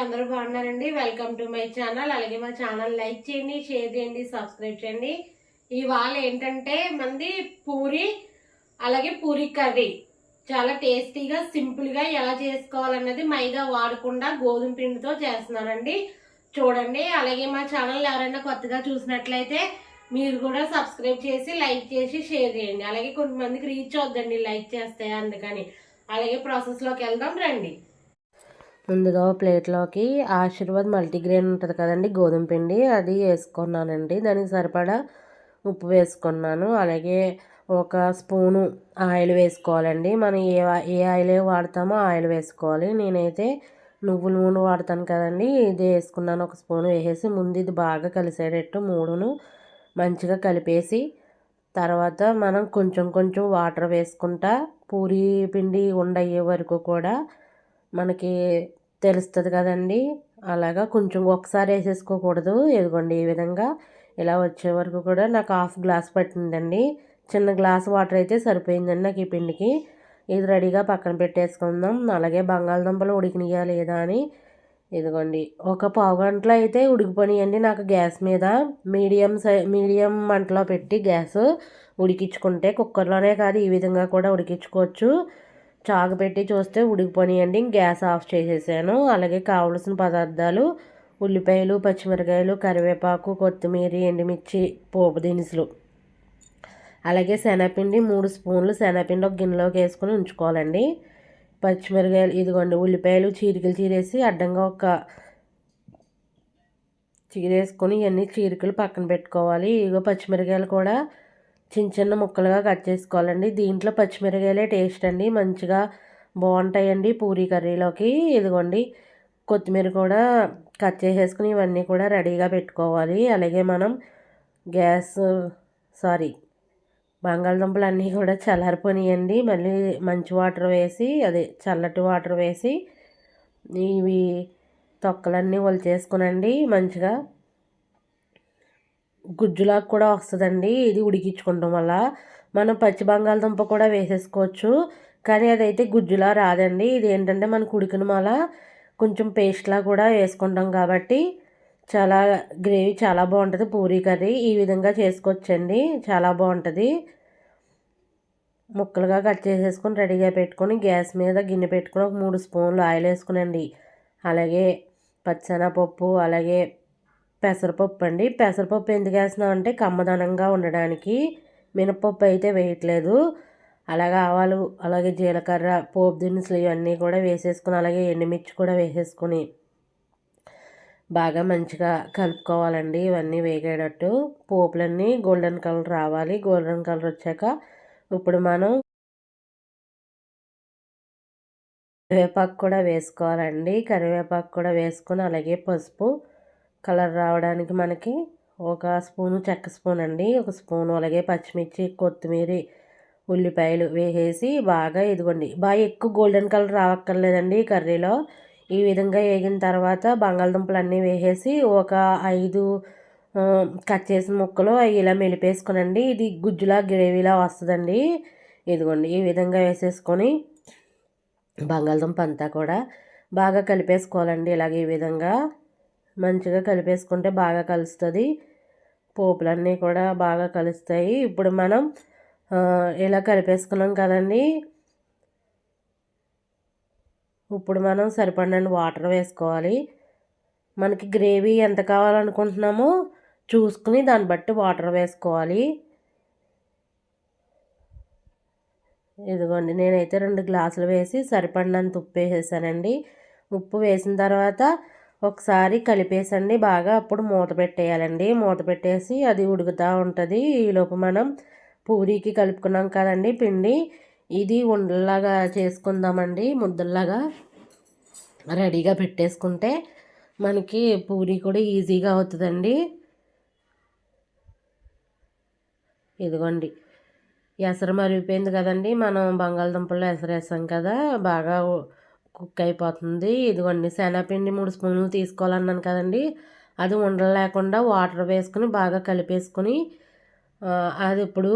అందరూ బాగున్నారండి. Welcome to my channel అలాగే మా ఛానల్ లైక్ చేయండి షేర్ చేయండి సబ్స్క్రైబ్ చేయండి. ఇవాళ ఏంటంటే మంది పూరి అలాగే పూరి కర్రీ. చాలా టేస్టీగా సింపుల్గా ఎలా చేసుకోవాలన్నది మైదా వాడకుండా గోధుమ పిండితో చేస్తున్నానండి చూడండి అలాగే మా ఛానల్ ఎవరైనా కొత్తగా చూసినట్లయితే మీరు కూడా సబ్స్క్రైబ్ చేసి లైక్ చేసి షేర్ చేయండి. అలాగే కొంతమందికి రీచ్ అవుద్దండి లైక్ చేస్తే అందుకని. అలాగే ప్రాసెస్లోకి వెళ్దాం రండి. ముందుగా ప్లేట్లోకి ఆశీర్వాద్ మల్టీగ్రెయిన్ ఉంటుంది కదండి గోధుమ పిండి అది వేసుకున్నానండి. దానికి సరిపడా ఉప్పు వేసుకున్నాను. అలాగే ఒక స్పూను ఆయిల్ వేసుకోవాలండి. మనం ఏ ఏ ఆయిల్ వాడతామో ఆయిల్ వేసుకోవాలి. నేనైతే నువ్వుల నూనె వాడతాను కదండి ఇది వేసుకున్నాను. ఒక స్పూన్ వేసేసి ముందు ఇది బాగా కలిసేటట్టు మూడును మంచిగా కలిపేసి తర్వాత మనం కొంచెం కొంచెం వాటర్ వేసుకుంటా పూరి పిండి ఉండయ్యే వరకు కూడా మనకి తెలుస్తుంది కదండి. అలాగా కొంచెం ఒకసారి వేసేసుకోకూడదు. ఇదిగోండి ఈ విధంగా ఇలా వచ్చే వరకు కూడా నాకు హాఫ్ గ్లాస్ పట్టిందండి. చిన్న గ్లాస్ వాటర్ అయితే సరిపోయిందండి నాకు ఈ పిండికి. ఇది రెడీగా పక్కన పెట్టేసుకుందాం. అలాగే బంగాళదుంపలు ఉడికినాయా లేదా అని. ఇదిగోండి ఒక పావు గంటలో అయితే ఉడికిపోయినాయండి నాకు గ్యాస్ మీద. మీడియం సై మీడియం మంటలో పెట్టి గ్యాస్ ఉడికించుకుంటే కుక్కర్లోనే కాదు ఈ విధంగా కూడా ఉడికించుకోవచ్చు. చాకు పెట్టి చూస్తే ఉడికిపోయినాయండి గ్యాస్ ఆఫ్ చేసేసాను. అలాగే కావలసిన పదార్థాలు ఉల్లిపాయలు పచ్చిమిరకాయలు కరివేపాకు కొత్తిమీర ఎండుమిర్చి పోపు దినుసులు. అలాగే శనగపిండి మూడు స్పూన్లు. శనగపిండి ఒక గిన్నెలోకి వేసుకొని ఉంచుకోవాలండి. పచ్చిమిరకాయలు ఇదిగోండి. ఉల్లిపాయలు చీరికలు చీరేసి అడ్డంగా ఒక చీరేసుకొని ఇవన్నీ చీరికలు పక్కన పెట్టుకోవాలి. ఇగో పచ్చిమిరకాయలు కూడా చిన్న చిన్న ముక్కలుగా కట్ చేసుకోవాలండి. దీంట్లో పచ్చిమిరకాయలే టేస్ట్ అండి. మంచిగా బాగుంటాయండి పూరీ కర్రీలోకి. ఇదిగోండి కొత్తిమీర కూడా కట్ చేసేసుకుని ఇవన్నీ కూడా రెడీగా పెట్టుకోవాలి. అలాగే మనం గ్యాస్ సారీ బంగాళదుంపలు అన్నీ కూడా చల్లారిపోయినాయండి. మళ్ళీ మంచి వాటర్ వేసి అదే చల్లటి వాటర్ వేసి ఇవి తొక్కలన్నీ ఒలిచేసుకునండి. మంచిగా గుజ్జులాగా కూడా వస్తుందండి. ఇది ఉడికించుకోవడం వల్ల. మనం పచ్చి బంగాళదుంప కూడా వేసేసుకోవచ్చు. కానీ అదైతే గుజ్జులా రాదండి. ఇది ఏంటంటే మనకు ఉడికిన మళ్ళా కొంచెం పేస్ట్లా కూడా వేసుకుంటాం కాబట్టి చాలా గ్రేవీ చాలా బాగుంటుంది. పూరీ కర్రీ ఈ విధంగా చేసుకోవచ్చండి. చాలా బాగుంటుంది. ముక్కలుగా కట్ చేసేసుకొని రెడీగా పెట్టుకొని గ్యాస్ మీద గిన్నె పెట్టుకొని ఒక మూడు స్పూన్లు ఆయిల్ వేసుకునండి. అలాగే పచ్చనపప్పు అలాగే పెసరపప్పు అండి పెసరపప్పు ఎందుకు వేస్తున్నాం అంటే కమ్మదనంగా ఉండడానికి. మినపప్పు అయితే వేయట్లేదు. అలాగే ఆవాలు అలాగే జీలకర్ర పోపు దినుసులు ఇవన్నీ కూడా వేసేసుకుని అలాగే ఎండుమిర్చి కూడా వేసేసుకొని బాగా మంచిగా కలుపుకోవాలండి. ఇవన్నీ వేగేటట్టు. పోపులన్నీ గోల్డెన్ కలర్ రావాలి. గోల్డెన్ కలర్ వచ్చాక ఇప్పుడు మనం కరివేపాకు కూడా వేసుకోవాలండి. కరివేపాకు కూడా వేసుకొని అలాగే పసుపు కలర్ రావడానికి మనకి ఒక స్పూను చెక్క స్పూన్ అండి. ఒక స్పూను అలాగే పచ్చిమిర్చి కొత్తిమీర ఉల్లిపాయలు వేసేసి బాగా ఇదిగోండి. బాగా ఎక్కువ గోల్డెన్ కలర్ రావక్కర్లేదండి కర్రీలో. ఈ విధంగా వేగిన తర్వాత బంగాళదుంపలు అన్నీ వేసేసి ఒక ఐదు కట్ చేసిన ముక్కలు ఇలా మెలిపేసుకునండి. ఇది గుజ్జులా గ్రేవీలా వస్తుందండి. ఇదిగోండి ఈ విధంగా వేసేసుకొని బంగాళదుంప అంతా కూడా బాగా కలిపేసుకోవాలండి. ఇలాగే ఈ విధంగా మంచిగా కలిపేసుకుంటే బాగా కలుస్తుంది. పోపులన్నీ కూడా బాగా కలుస్తాయి. ఇప్పుడు మనం ఇలా కలిపేసుకున్నాం కదండి? ఇప్పుడు మనం సరిపడినండి వాటర్ వేసుకోవాలి. మనకి గ్రేవీ ఎంత కావాలనుకుంటున్నామో చూసుకుని దాన్ని బట్టి వాటర్ వేసుకోవాలి. ఇదిగోండి నేనైతే రెండు గ్లాసులు వేసి సరిపడినంత ఉప్పు వేసేసానండి. ఉప్పు వేసిన తర్వాత ఒకసారి కలిపేసండి. బాగా అప్పుడు మూత పెట్టేయాలండి. మూత పెట్టేసి అది ఉడుకుతూ ఉంటుంది. ఈలోపు మనం పూరీకి కలుపుకున్నాం కదండి పిండి. ఇది ఉండలాగా చేసుకుందామండి. ముద్దల్లాగా రెడీగా పెట్టేసుకుంటే మనకి పూరి కూడా ఈజీగా అవుతుందండి. ఇదిగోండి. ఎసరు మరిగిపోయింది కదండి. మనం బంగాళదుంపల్లో ఎసరేసాం కదా. బాగా కుక్ అయిపోతుంది. ఇదిగోండి శనగపిండి మూడు స్పూన్లు తీసుకోవాలన్నాను కదండి. అది ఉండలేకుండా వాటర్ వేసుకుని బాగా కలిపేసుకుని అది ఇప్పుడు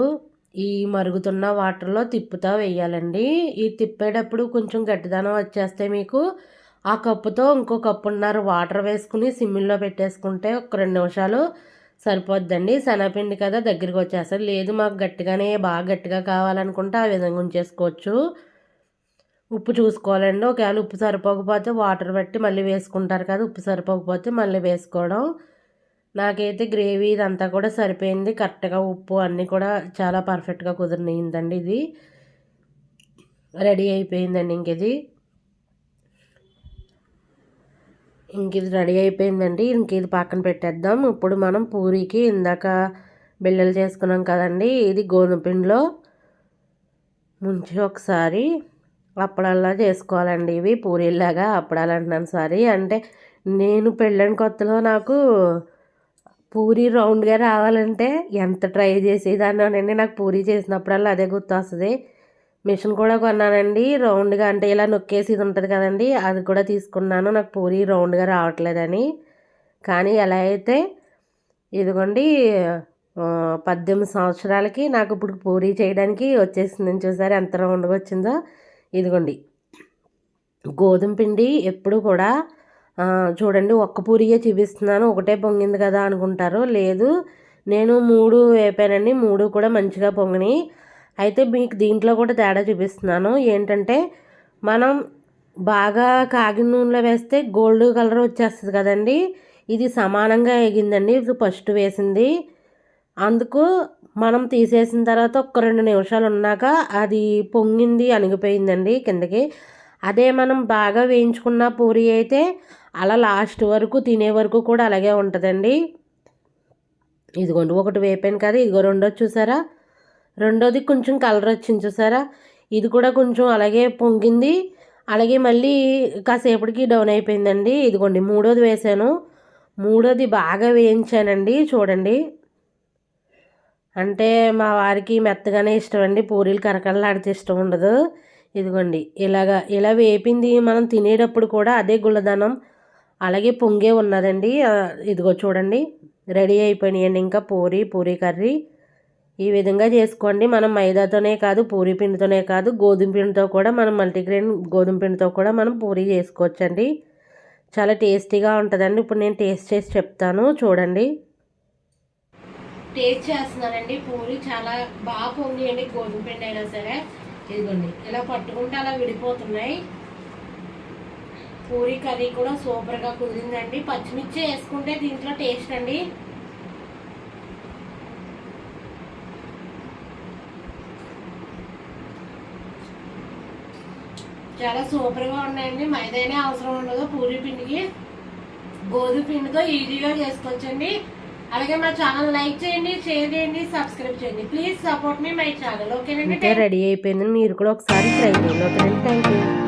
ఈ మరుగుతున్న వాటర్లో తిప్పుతా వేయాలండి. ఈ తిప్పేటప్పుడు కొంచెం గట్టిదనం వచ్చేస్తే మీకు ఆ కప్పుతో ఇంకో కప్పున్నర వాటర్ వేసుకుని సిమ్మిల్లో పెట్టేసుకుంటే ఒక రెండు నిమిషాలు సరిపోద్దండి. శనగపిండి కదా దగ్గరికి వచ్చేస్తారు లేదు మాకు గట్టిగానే బాగా గట్టిగా కావాలనుకుంటే ఆ విధంగా ఉంచేసుకోవచ్చు. ఉప్పు చూసుకోవాలండి. ఒకవేళ ఉప్పు సరిపోకపోతే వాటర్ పెట్టి మళ్ళీ వేసుకుంటారు కదా ఉప్పు సరిపోకపోతే మళ్ళీ వేసుకోవడం. నాకైతే గ్రేవీ ఇదంతా కూడా సరిపోయింది. కరెక్ట్గా ఉప్పు అన్నీ కూడా చాలా పర్ఫెక్ట్గా కుదిరినాయిందండి ఇది. రెడీ అయిపోయిందండి ఇంక ఇది. ఇంక ఇది రెడీ అయిపోయిందండి. ఇంక ఇది పక్కన పెట్టేద్దాం. ఇప్పుడు మనం పూరీకి ఇందాక బిళ్ళలు చేసుకున్నాం కదండి ఇది గోధుమ పిండిలో. ముంచి ఒకసారి అప్పడాల్లా చేసుకోవాలండి. ఇవి పూరీలాగా అప్పడాలు అంటున్నాను సారీ. అంటే నేను పెళ్ళని కొత్తలో నాకు పూరి రౌండ్గా రావాలంటే ఎంత ట్రై చేసేదాన్నండి నాకు పూరి చేసినప్పుడల్లా అదే గుర్తు వస్తుంది మిషన్ కూడా కొన్నానండి. రౌండ్గా అంటే ఇలా నొక్కేసి ఇది ఉంటుంది కదండి. అది కూడా తీసుకున్నాను. నాకు పూరి రౌండ్గా రావట్లేదని. కానీ ఎలా అయితే ఇదిగోండి పద్దెనిమిది సంవత్సరాలకి నాకు ఇప్పుడు పూరి చేయడానికి వచ్చేసింది చూసారు? ఎంత రౌండ్గా వచ్చిందో. ఇదిగోండి. గోధుమ పిండి ఎప్పుడు కూడా చూడండి ఒక్క పూరియే చూపిస్తున్నాను. ఒకటే పొంగింది కదా అనుకుంటారు లేదు. నేను మూడు వేపానండి. మూడు కూడా మంచిగా పొంగినాయి. అయితే మీకు దీంట్లో కూడా తేడా చూపిస్తున్నాను. ఏంటంటే మనం బాగా కాగిన నూనెలో వేస్తే గోల్డ్ కలర్ వచ్చేస్తుంది కదండి. ఇది సమానంగా ఎగిందండి. ఇది ఫస్ట్ వేసింది. అందుకు మనం తీసేసిన తర్వాత ఒక రెండు నిమిషాలు ఉన్నాక అది పొంగింది అణిగిపోయిందండి కిందకి. అదే మనం బాగా వేయించుకున్న పూరి అయితే అలా లాస్ట్ వరకు తినే వరకు కూడా అలాగే ఉంటుందండి. ఇదిగోండి ఒకటి వేపాను కదా ఇదిగో రెండోది చూసారా? రెండోది కొంచెం కలర్ వచ్చింది చూసారా? ఇది కూడా కొంచెం అలాగే పొంగింది. అలాగే మళ్ళీ కాసేపటికి డౌన్ అయిపోయిందండి. ఇదిగోండి మూడోది వేసాను. మూడోది బాగా వేయించానండి చూడండి. అంటే మా వారికి మెత్తగానే ఇష్టం అండి పూరీలు కరకరలాడితే ఇష్టం ఉండదు. ఇదిగోండి ఇలాగా ఇలా వేపింది మనం తినేటప్పుడు కూడా అదే గుల్లదనం అలాగే పొంగే ఉన్నదండి. ఇదిగో చూడండి రెడీ అయిపోయినాయండి. ఇంకా పూరి పూరి కర్రీ. ఈ విధంగా చేసుకోండి. మనం మైదాతోనే కాదు పూరి పిండితోనే కాదు గోధుమ పిండితో కూడా మనం మల్టీగ్రెయిన్ గోధుమ పిండితో కూడా మనం పూరి చేసుకోవచ్చండి. చాలా టేస్టీగా ఉంటుందండి. ఇప్పుడు నేను టేస్ట్ చేసి చెప్తాను. చూడండి. టేస్ట్ చేస్తున్నానండి పూరి చాలా బాగా పొంగియండి గోధుమ పిండి అయినా సరే. ఇదిగోండి ఇలా పట్టుకుంటే అలా విడిపోతున్నాయి. పూరి కర్రీ కూడా సూపర్గా కుదిరిందండి. పచ్చిమిర్చి వేసుకుంటే దీంట్లో టేస్ట్ అండి. చాలా సూపర్గా ఉన్నాయండి. మైదానే అవసరం ఉండదు పూరి పిండికి. గోధుమ పిండితో ఈజీగా చేసుకోవచ్చండి. అలాగే మా ఛానల్ లైక్ చేయండి షేర్ చేయండి సబ్స్క్రైబ్ చేయండి. Please support me my channel ఓకేనండి రెడీ అయిపోయింది. మీరు కూడా ఒకసారి ట్రై చేయండి. ఓకేనండి థ్యాంక్ యూ